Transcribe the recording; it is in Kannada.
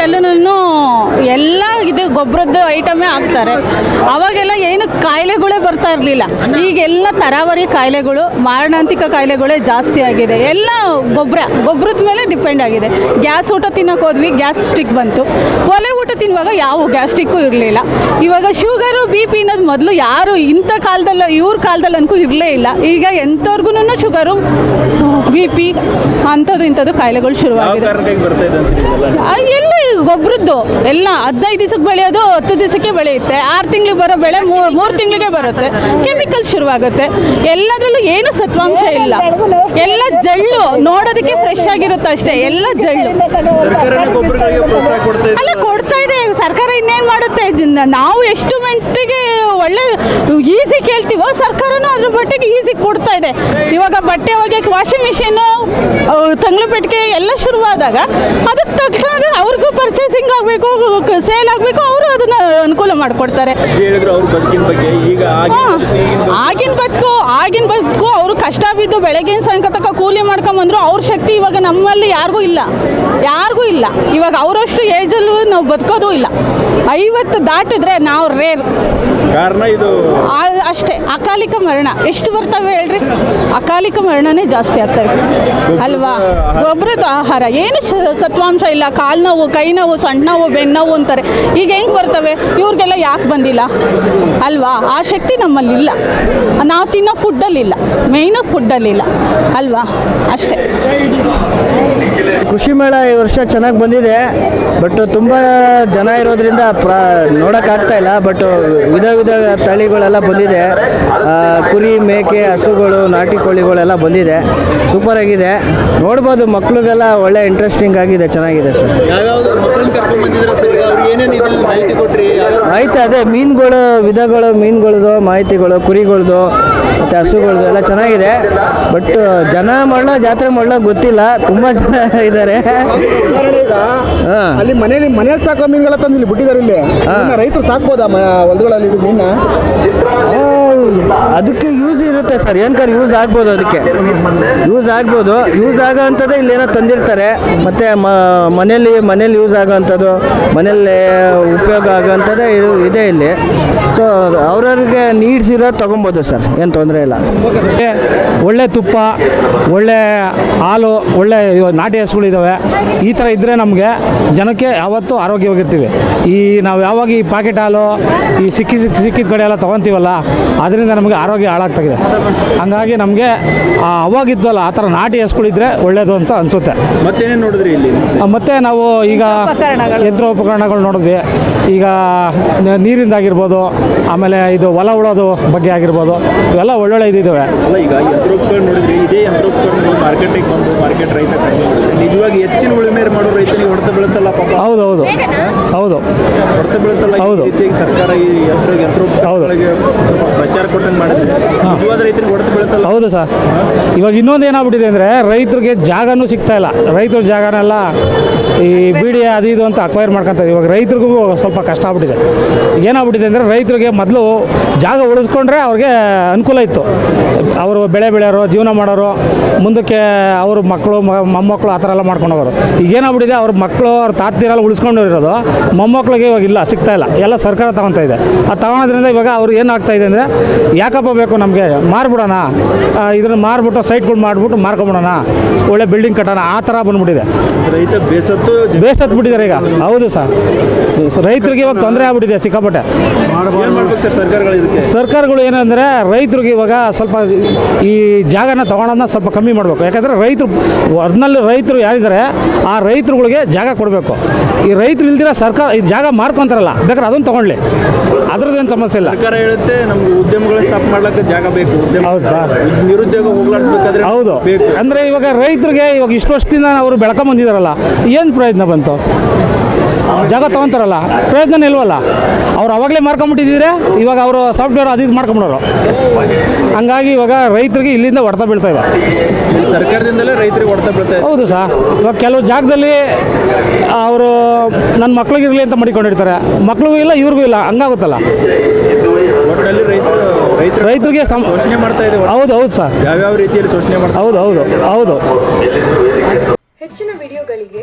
ಕಾಲದಲ್ಲೂ ಎಲ್ಲ ಇದು ಗೊಬ್ಬರದ್ದು ಐಟಮೇ ಹಾಕ್ತಾರೆ. ಅವಾಗೆಲ್ಲ ಏನು ಕಾಯಿಲೆಗಳೇ ಬರ್ತಾ ಇರಲಿಲ್ಲ. ಈಗೆಲ್ಲ ತರಾವರಿ ಕಾಯಿಲೆಗಳು ಮಾರಣಾಂತಿಕ ಕಾಯಿಲೆಗಳೇ ಜಾಸ್ತಿ ಆಗಿದೆ. ಎಲ್ಲ ಗೊಬ್ಬರ ಗೊಬ್ಬರದ ಮೇಲೆ ಡಿಪೆಂಡ್ ಆಗಿದೆ. ಗ್ಯಾಸ್ ಊಟ ತಿನ್ನೋಕೆ ಹೋದ್ವಿ ಗ್ಯಾಸ್ಟ್ರಿಕ್ ಬಂತು. ಒಲೆ ಊಟ ತಿನ್ನುವಾಗ ಯಾವ ಗ್ಯಾಸ್ಟ್ರಿಕ್ಕು ಇರಲಿಲ್ಲ. ಇವಾಗ ಶುಗರು ಬಿ ಪಿ ಅನ್ನೋದು ಮೊದಲು ಯಾರು ಇಂಥ ಕಾಲದಲ್ಲ ಇವ್ರ ಕಾಲದಲ್ಲಿ ಅನ್ಕೂ ಇರಲೇ ಇಲ್ಲ. ಈಗ ಎಂಥವ್ರಿಗೂ ಶುಗರು ಬಿ ಪಿ ಅಂಥದ್ದು ಇಂಥದ್ದು ಕಾಯಿಲೆಗಳು ಶುರುವಾಗಿದೆ. ಎಲ್ಲ ಗೊಬ್ಬರದ್ದು ಎಲ್ಲ ಹದಿನೈದು ದಿವಸಕ್ಕೆ ಬೆಳೆಯೋದು ಹತ್ತು ದಿವಸಕ್ಕೆ ಬೆಳೆಯುತ್ತೆ. ಆರು ತಿಂಗಳಿಗೆ ಬರೋ ಬೆಳೆ ಮೂರು ತಿಂಗಳಿಗೆ ಬರುತ್ತೆ. ಕೆಮಿಕಲ್ ಶುರುವಾಗುತ್ತೆ. ಎಲ್ಲದರಲ್ಲೂ ಏನು ಸತ್ವಾಂಶ ಇಲ್ಲ. ಎಲ್ಲ ಜಳ್ಳು ನೋಡೋದಕ್ಕೆ ಫ್ರೆಶ್ ಆಗಿರುತ್ತೆ ಅಷ್ಟೇ. ಎಲ್ಲ ಜಳ್ಳು. ಅಲ್ಲ ಕೊಡ್ತಾ ಇದೆ. ಸರ್ಕಾರ ಇನ್ನೇನು ಮಾಡುತ್ತೆ? ನಾವು ಎಷ್ಟು ಮಟ್ಟಿಗೆ ಒಳ್ಳೆ ಈಸಿ ಕೇಳ್ತೀವೋ ಸರ್ಕಾರನೂ ಅದ್ರ ಬಟ್ಟೆಗೆ ಈಸಿ ಕೊಡ್ತಾ ಇದೆ ಇವಾಗ ಬಟ್ಟೆ ಒಗೆಯಕ್ಕೆ ವಾಷಿಂಗ್ ಮಿಷಿನು ತಂಗ್ಳು ಪೆಟ್ಟಿಗೆ ಎಲ್ಲ ಶುರುವಾದಾಗ ಅದಕ್ಕೆ ತಕ್ಷಣ ಅವ್ರಿಗೂ ಪರ್ಚೇಸಿಂಗ್ ಆಗಬೇಕು ಸೇಲ್ ಆಗಬೇಕು ಅವರು ಅದನ್ನ ಅನುಕೂಲ ಮಾಡಿಕೊಡ್ತಾರೆ ಆಗಿನ. ಬದುಕು, ಆಗಿನ ಬದುಕು ಅವರು ಕಷ್ಟ ಬಿದ್ದು ಬೆಳಗಿನ ಸಾಯಂಕಾಲ ಕೂಲಿ ಮಾಡ್ಕೊಂಬಂದ್ರು ಅವ್ರ ಶಕ್ತಿ ಇವಾಗ ನಮ್ಮಲ್ಲಿ ಯಾರಿಗೂ ಇಲ್ಲ. ಯಾರಿಗೂ ಇಲ್ಲ. ಇವಾಗ ಅವರಷ್ಟು ಏಜಲ್ಲೂ ನಾವು ಬದುಕೋದು ಇಲ್ಲ. ಐವತ್ತು ದಾಟಿದ್ರೆ ನಾವು ರೇರ್ ಕಾರಣ ಇದು? ಅಷ್ಟೇ. ಅಕಾಲಿಕ ಮರಣ. ಎಷ್ಟು ಬರ್ತವೆ ಹೇಳ್ರಿ? ಅಕಾಲಿಕ ಮರಣನೇ ಜಾಸ್ತಿ ಆಗ್ತವೆ. ಅಲ್ವಾ? ಒಬ್ಬರದ್ದು ಆಹಾರ. ಏನು ಸತ್ವಾಂಶ ಇಲ್ಲ. ಕಾಲು ನೋವು ಕೈ ನೋವು ಸಣ್ಣ ನೋವು ಬೆನ್ನೋವು ನೋವು ಅಂತಾರೆ. ಈಗ ಹೆಂಗೆ ಬರ್ತವೆ? ಇವ್ರಿಗೆಲ್ಲ ಯಾಕೆ ಬಂದಿಲ್ಲ? ಅಲ್ವಾ? ಆ ಶಕ್ತಿ ನಮ್ಮಲ್ಲಿ ಇಲ್ಲ ನಾವು ತಿನ್ನೋ ಫುಡ್ಡಲ್ಲಿಲ್ಲ ಮೇಯ್ನು ಫುಡ್ಡಲ್ಲಿಲ್ಲ ಅಲ್ವಾ? ಅಷ್ಟೇ. ಕೃಷಿ ಮೇಳ ಈ ವರ್ಷ ಚೆನ್ನಾಗಿ ಬಂದಿದೆ ಬಟ್ ತುಂಬ ಜನ ಇರೋದ್ರಿಂದ ಪ್ರ ನೋಡೋಕ್ಕಾಗ್ತಾ ಇಲ್ಲ ಬಟ್ ವಿಧ ವಿಧ ತಳಿಗಳೆಲ್ಲ ಬಂದಿದೆ. ಕುರಿ ಮೇಕೆ ಹಸುಗಳು ನಾಟಿ ಕೋಳಿಗಳೆಲ್ಲ ಬಂದಿದೆ. ಸೂಪರ್ ಆಗಿದೆ. ನೋಡ್ಬೋದು ಮಕ್ಳಿಗೆಲ್ಲ ಒಳ್ಳೆ ಇಂಟ್ರೆಸ್ಟಿಂಗ್ ಆಗಿದೆ ಚೆನ್ನಾಗಿದೆ ಸರ್. ಆಯ್ತು ಅದೇ ಮೀನುಗಳು ವಿಧಗಳು ಮೀನುಗಳ್ದು ಮಾಹಿತಿಗಳು ಕುರಿಗಳದು ಮತ್ತು ಹಸುಗಳ್ದು ಎಲ್ಲ ಚೆನ್ನಾಗಿದೆ. ಬಟ್ ಜನ ಮಾಡಲ ಜಾತ್ರೆ ಮಾಡಲ ಗೊತ್ತಿಲ್ಲ. ತುಂಬ ಜನ ಇದ್ದಾರೆ ಹಾಂ. ಅಲ್ಲಿ ಮನೇಲಿ ಮನೇಲಿ ಸಾಕೋ ಮೀನುಗಳ ತಂದು ಇಲ್ಲಿ. ಬಿಟ್ಟಿದ್ದಾರೆ ಇಲ್ಲಿ ರೈತರು ಸಾಕ್ಬೋದಾ ಹೊಲಗಳಲ್ಲಿ ಮೀನ ಅದಕ್ಕೆ ಯೂಸ್ ಇರುತ್ತೆ ಸರ್ ಏನ್ಕರ್ ಯೂಸ್ ಆಗ್ಬೋದು ಅದಕ್ಕೆ. ಯೂಸ್ ಆಗ್ಬೋದು. ಯೂಸ್ ಆಗೋ ಅಂಥದ್ದು ಇಲ್ಲೇನೋ ತಂದಿರ್ತಾರೆ. ಮತ್ತು ಮನೇಲಿ ಮನೇಲಿ ಯೂಸ್ ಆಗೋ ಅಂಥದ್ದು ಮನೇಲಿ ಉಪಯೋಗ ಆಗೋ ಅಂಥದ್ದೇ ಇದು ಇದೆ ಇಲ್ಲಿ. ಸೊ ಅವ್ರವ್ರಿಗೆ ನೀಡ್ಸ್ ಇರೋದು ತೊಗೊಬೋದು ಸರ್ ಏನು ತೊಂದರೆ ಇಲ್ಲ. ಒಳ್ಳೆ ತುಪ್ಪ, ಒಳ್ಳೆ ಹಾಲು, ಒಳ್ಳೆ ನಾಟಿ ಹಸುಗಳಿದ್ದಾವೆ ಈ ಥರ ಇದ್ದರೆ ನಮಗೆ ಜನಕ್ಕೆ ಯಾವತ್ತೂ ಆರೋಗ್ಯವಾಗಿರ್ತೀವಿ. ಈ ನಾವು ಯಾವಾಗ ಈ ಪ್ಯಾಕೆಟ್ ಹಾಲು ಈ ಸಿಕ್ಕಿ ಸಿಕ್ಕಿ ಸಿಕ್ಕಿದ ಕಡೆ ಎಲ್ಲ ತೊಗೊತೀವಲ್ಲ ಅದರಿಂದ ನಮಗೆ ಆರೋಗ್ಯ ಹಾಳಾಗ್ತಾಗಿದೆ ಹಾಗಾಗಿ ನಮಗೆ ಅವಾಗಿದ್ವಲ್ಲ ಆ ಥರ ನಾಟಿ ಹಸುಗಳಿದ್ರೆ ಒಳ್ಳೆಯದು ಅಂತ ಅನಿಸುತ್ತೆ. ಮತ್ತೇನೇನು ನೋಡಿದ್ರಿ ಇಲ್ಲಿ? ಮತ್ತೆ ನಾವು ಈಗ ಉಪಕರಣಗಳು. ಯಂತ್ರೋಪಕರಣಗಳು ನೋಡಿದ್ವಿ. ಈಗ ನೀರಿಂದಾಗಿರ್ಬೋದು ಆಮೇಲೆ ಇದು ಹೊಲ ಉಳೋದು ಬಗ್ಗೆ ಆಗಿರ್ಬೋದು ಇವೆಲ್ಲ ಒಳ್ಳೊಳ್ಳೆ ಇದಿದ್ದಾವೆ ಅಲ್ಲ ಈಗ ಯಂತ್ರೋಪಕರಣ ನೋಡಿದ್ರಿ ಇದೇ ಯಂತ್ರೋಪಕರಣಗಳು ಮಾರ್ಕೆಟಿಗೆ ಬಂದು ಮಾರ್ಕೆಟ್ ರೈತ ರೈತನಿಗೆ ಹೊಡೆತ ಬೀಳುತ್ತಲ್ಲ ಪಾಪ. ಹೌದು ಹೌದು. ಹೌದು. ಹೊಡೆತ ಬೀಳುತ್ತಲ್ಲ ಈ ಹೌದು. ಸರ್ಕಾರ ಈ ಯಂತ್ರ ಯಂತ್ರೋಪಕರಣಗಳಿಗೆ ಪ್ರಚಾರ ಕೊಟ್ಟಂಗೆ ಮಾಡಿದ್ರೆ ಹೌದು ಸರ್. ಇವಾಗ ಇನ್ನೊಂದು ಏನಾಗ್ಬಿಟ್ಟಿದೆ ಅಂದರೆ ರೈತರಿಗೆ ಜಾಗನೂ ಸಿಗ್ತಾ ಇಲ್ಲ. ರೈತರ ಜಾಗನೆಲ್ಲ, ಈ ಬಿಡಿ ಅದು ಇದು ಅಂತ ಅಕ್ವೈರ್ ಮಾಡ್ಕೊತಾರೆ ಇವಾಗ ರೈತರಿಗೂ ಸ್ವಲ್ಪ ಕಷ್ಟ ಆಗ್ಬಿಟ್ಟಿದೆ. ಏನಾಗ್ಬಿಟ್ಟಿದೆ ಅಂದರೆ ರೈತರಿಗೆ ಮೊದಲು ಜಾಗ ಉಳಿಸ್ಕೊಂಡ್ರೆ ಅವ್ರಿಗೆ ಅನುಕೂಲ ಇತ್ತು. ಅವರು ಬೆಳೆ ಬೆಳೆಯೋರು, ಜೀವನ ಮಾಡೋರು, ಮುಂದಕ್ಕೆ ಅವ್ರ ಮಕ್ಕಳು ಮೊಮ್ಮಕ್ಕಳು ಆ ಥರ ಎಲ್ಲ ಮಾಡ್ಕೊಂಡು ಹೋಗೋರು. ಈಗ ಏನಾಗ್ಬಿಟ್ಟಿದೆ, ಅವ್ರ ಮಕ್ಕಳು, ಅವ್ರ ತಾತಿರೆಲ್ಲ ಉಳಿಸ್ಕೊಂಡು ಇರೋದು ಮೊಮ್ಮಕ್ಕಳಿಗೆ ಇವಾಗ ಇಲ್ಲ, ಸಿಗ್ತಾ ಇಲ್ಲ. ಎಲ್ಲ ಸರ್ಕಾರ ತಗೊತಾ ಇದೆ. ಆ ತಗೊಳೋದ್ರಿಂದ ಇವಾಗ ಅವ್ರು ಏನಾಗ್ತಾ ಇದೆ ಅಂದರೆ, ಯಾಕಪ್ಪ ಬೇಕು ನಮಗೆ? ಮಾರ್ಬಿಡೋಣ. ಇದನ್ನ ಮಾರ್ಬಿಟ್ಟು ಸೈಟ್ಗಳು ಮಾಡಿಬಿಟ್ಟು ಮಾರ್ಕೊಂಬಿಡೋಣ. ಒಳ್ಳೆ ಬಿಲ್ಡಿಂಗ್ ಕಟ್ಟೋಣ. ಆ ಥರ ಬಂದ್ಬಿಟ್ಟಿದೆ. ರೈತ ಬೇಸತ್ತು ಬೇಸತ್ ಬಿಟ್ಟಿದ್ದಾರೆ ಈಗ. ಹೌದು ಸರ್. ರೈತರಿಗೆ ಇವಾಗ ತೊಂದರೆ ಆಗ್ಬಿಟ್ಟಿದೆ ಸಿಕ್ಕಾಪಟ್ಟೆ. ಸರ್ಕಾರಗಳು ಏನಂದರೆ ರೈತರಿಗೆ ಇವಾಗ ಸ್ವಲ್ಪ ಈ ಜಾಗನ ತೊಗೊಳೋದನ್ನ ಸ್ವಲ್ಪ ಕಮ್ಮಿ ಮಾಡಬೇಕು. ಯಾಕಂದರೆ ರೈತರು ಅದ್ರಲ್ಲಿ ರೈತರು ಯಾರಿದ್ದಾರೆ ಆ ರೈತರುಗಳಿಗೆ ಜಾಗ ಕೊಡಬೇಕು. ಈ ರೈತರು ಇಲ್ದಿರ ಸರ್ಕಾರ ಈ ಜಾಗ ಮಾರ್ಕೊಂತಾರಲ್ಲ ಬೇಕಾದ್ರೆ ಅದನ್ನು ತೊಗೊಳ್ಳಿ. ಅದ್ರದ್ದೇನು ಸಮಸ್ಯೆ ಇಲ್ಲ. ಸರ್ಕಾರ ಹೇಳುತ್ತೆ ನಮ್ಗೆ ಉದ್ಯಮಗಳ ಸ್ಥಾಪನೆ ಮಾಡ್ಲಿಕ್ಕೆ ಜಾಗ ಬೇಕು. ಉದ್ಯಮ ಹೌದು ಸರ್. ನಿರುದ್ಯೋಗ ಹೋಗ್ಲಾಡಿಸ್ಬೇಕಾದ್ರೆ ಹೌದು. ಬೇಕು. ಅಂದರೆ ಇವಾಗ ರೈತರಿಗೆ ಇವಾಗ ಇಷ್ಟು ವರ್ಷದಿಂದ ಅವರು ಬೆಳ್ಕೊಂಬಂದಿದಾರಲ್ಲ ಏನು ಪ್ರಯತ್ನ ಬಂತು? ಜಾಗ ತೊಗೊಂತಾರಲ್ಲ? ಪ್ರಯೋಜನ ಇಲ್ವಲ್ಲ? ಅವ್ರು ಅವಾಗಲೇ ಮಾರ್ಕೊಂಬಿಟ್ಟಿದ್ರೆ ಇವಾಗ ಅವರು ಸಾಫ್ಟ್ವೇರ್ ಅದು ಇದು ಮಾಡ್ಕೊಂಬಿಡೋರು. ಹಂಗಾಗಿ ಇವಾಗ ರೈತರಿಗೆ ಇಲ್ಲಿಂದ ಹೊಡೆತ ಬೀಳ್ತಾ ಇದೆ. ಸರ್ಕಾರದಿಂದಲೇ ರೈತರಿಗೆ ಹೊಡೆತ ಬೀಳ್ತಾ ಇದೆ. ಹೌದು ಸರ್. ಇವಾಗ ಕೆಲವು ಜಾಗದಲ್ಲಿ ಅವರು ನನ್ನ ಮಕ್ಳಿಗಿರಲಿ ಅಂತ ಮಾಡಿಕೊಂಡಿರ್ತಾರೆ. ಮಕ್ಳಿಗೂ ಇಲ್ಲ ಇವ್ರಿಗೂ ಇಲ್ಲ ಹಂಗಾಗುತ್ತಲ್ಲ? ರೈತರಿಗೆ ಶೋಷಣೆ ಮಾಡ್ತಾ ಇದೆ ಹೌದು ಹೌದು ಸರ್. ಯಾವ್ಯಾವ ರೀತಿಯಲ್ಲಿ ಶೋಷಣೆ ಮಾಡ್ತಾ ಹೌದು ಹೌದು ಹೌದು. ಹೆಚ್ಚಿನ ವಿಡಿಯೋಗಳಿಗೆ